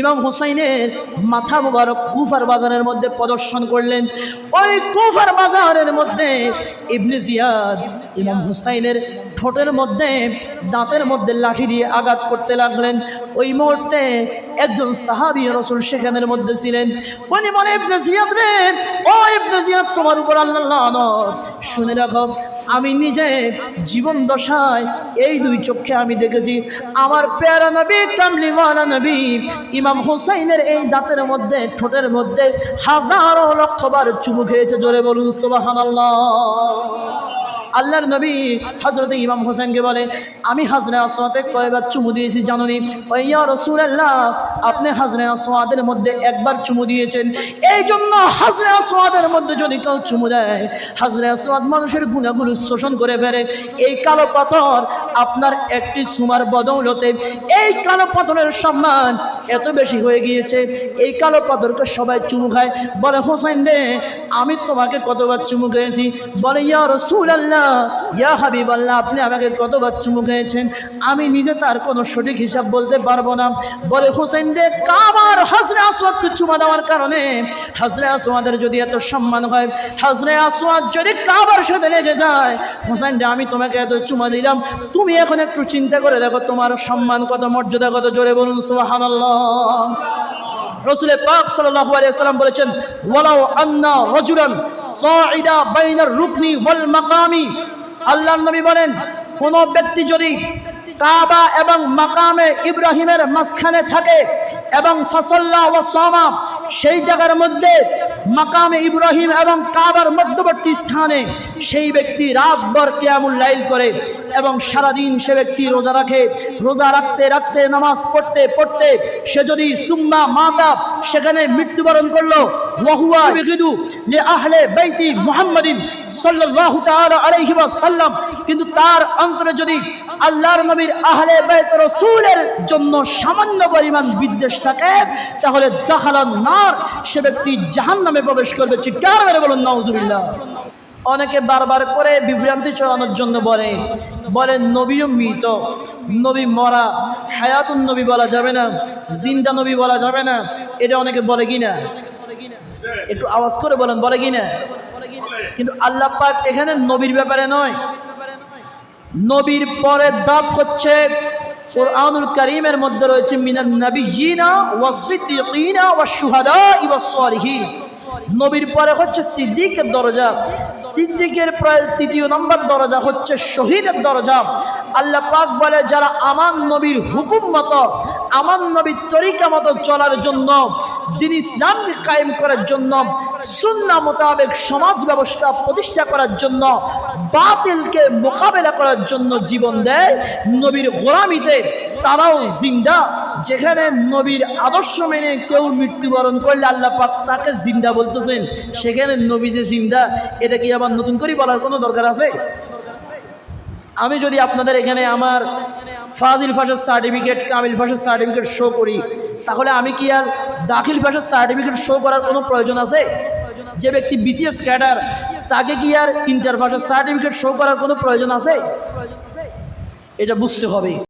ইমাম হুসাইনের মাথা মুবারক কুফার বাজারের মধ্যে প্রদর্শন করলেন। ওই কুফার বাজারের মধ্যে ইবনে জিয়াদ, ইমাম হুসাইনের ঠোঁটের মধ্যে, দাঁতের মধ্যে লাঠি দিয়ে আঘাত করতে লাগলেন। ওই মুহূর্তে একজন সাহাবি রসুল সেখানের মধ্যে ছিলেন। উনি বলে, ইবনে জিয়াদ রে, ও ইবনে জিয়াদ, তোমার উপর আল্লাহ। শুনে রাখো, আমি নিজে জীবন দশায় এই দুই চোখে আমি দেখেছি। আমার পেয়ারা নবী, কামলিওয়ালা নবী, ইমাম হুসাইনের এই দাঁতের মধ্যে, ঠোঁটের মধ্যে হাজারো লক্ষবার চুমু খেয়েছে। জোরে বলুন, সুবহানাল্লাহ। আল্লাহর নবী হজরত ইমাম হোসেনকে বলে, আমি হাজরে আসোয়াতে কয়েকবার চুমু দিয়েছি জানুনি ওইয়া রসুল আল্লাহ আপনি হাজরে আসোয়াদের মধ্যে একবার চুমু দিয়েছেন। এই জন্য হাজরে আসোয়াদের মধ্যে যদি কেউ চুমু দেয় হাজরে আসোয়াদ মানুষের গুণাগুলো শোষণ করে ফেলে। এই কালো পাথর আপনার একটি সুমার বদৌলতে, এই কালো পাথরের সম্মান এত বেশি হয়ে গিয়েছে। এই কালো পাথরকে সবাই চুমু খায়। বলে, হোসেন রে, আমি তোমাকে কতবার চুমু খেয়েছি? বলে, ইয়া রসুল আল্লাহ ইয়া হাবিব আল্লাহ আপনি আমাকে কতবার চুমু খেয়েছেন? আমি নিজে তার কোনো সঠিক হিসাব বলতে পারব না। বলে হোসেন রে, কাবার হাজরে আসওয়াদকে চুমা দেওয়ার কারণে হাজরে আসওয়াদের যদি এত সম্মান হয়, হাজরে আসওয়াদ যদি কাবার সাথে লেগে যায় হোসেন রে, আমি তোমাকে এত চুমা দিলাম। তুমি এখন একটু চিন্তা করে দেখো তোমার সম্মান কত, মর্যাদা কত, জোরে বলুন সুবহানাল্লাহ। রসুলের পাক সাল্লাম বলেছেন ওয়ালাও আন্না রজুরান সাইদা বাইনার রুকনি ওয়াল মাকামি। আল্লাহ নবী বলেন, কোন ব্যক্তি যদি কাবা এবং মাকামে ইব্রাহিমের মাঝখানে থাকে এবং ফসল্লা ও সামা সেই জায়গার মধ্যে মাকামে ইব্রাহিম এবং কাবার মধ্যবর্তী স্থানে সেই ব্যক্তি রাতভর কেয়ামুল লাইল করে এবং সারাদিন সে ব্যক্তি রোজা রাখে। রোজা রাখতে রাখতে, নামাজ পড়তে পড়তে সে যদি সুম্মা মাতা সেখানে মৃত্যুবরণ করল ওয়াহুয়া বিগিদু লি আহলে বাইতি মুহাম্মাদিন সাল্লাল্লাহু তাআলা আলাইহি ওয়াসাল্লাম। কিন্তু তার অন্তরে যদি আল্লাহর নবীর আহলে বাইত রাসূলের জন্য সামান্য পরিমাণ বিদ্বেষ থাকে, তাহলে দাখালান নার, সে ব্যক্তি জাহান্নামে প্রবেশ করবে। চিৎকার করে বলুন, নাউজুবিল্লাহ। অনেকে বারবার করে বিভ্রান্তি চড়ানোর জন্য বলে বলে নবীও মৃত, নবী মরা, হায়াতুন নবী বলা যাবে না, জিন্দা নবী বলা যাবে না, এটা অনেকে বলে কি না একটু আওয়াজ করে বলেন বলে কি না কিন্তু আল্লাহ পাক এখানে নবীর ব্যাপারে নয়। নবীর পরে দাব হচ্ছে কোরআনুল করিমের মধ্যে রয়েছে মিনান নবী ওয়াস সিদ্দিকিনা ওয়াস শুহাদা ওয়াস সালিহিন নবীর পরে হচ্ছে সিদ্দিকের দরজা। সিদ্দিকের প্রায় তৃতীয় নম্বর দরজা হচ্ছে শহীদের দরজা। আল্লাহ পাক বলে, যারা আমার নবীর হুকুম মতো, আমার নবীর তরিকা মতো চলার জন্য, দিন ইসলামকে কায়েম করার জন্য সুন্না মোতাবেক সমাজ ব্যবস্থা প্রতিষ্ঠা করার জন্য, বাতিলকে মোকাবেলা করার জন্য জীবন দেয়, নবীর গোলামিতে তারাও জিন্দা যেখানে নবীর আদর্শ মেনে কেউ মৃত্যুবরণ করলে আল্লাহ পাক তাকে জিন্দা বলতেছেন। সেখানে নবী যে জিন্দা, এটা কি আবার নতুন করে বলার কোনো দরকার আছে? আমি যদি আপনাদের এখানে আমার ফাজিল ভাষার সার্টিফিকেট কামিল ভাষার সার্টিফিকেট শো করি, তাহলে আমি কি আর দাখিল ভাষার সার্টিফিকেট শো করার কোনো প্রয়োজন আছে? যে ব্যক্তি বিসিএস ক্যাডার, তাকে কি আর ইন্টার ভাষার সার্টিফিকেট শো করার কোনো প্রয়োজন আছে? এটা বুঝতে হবে।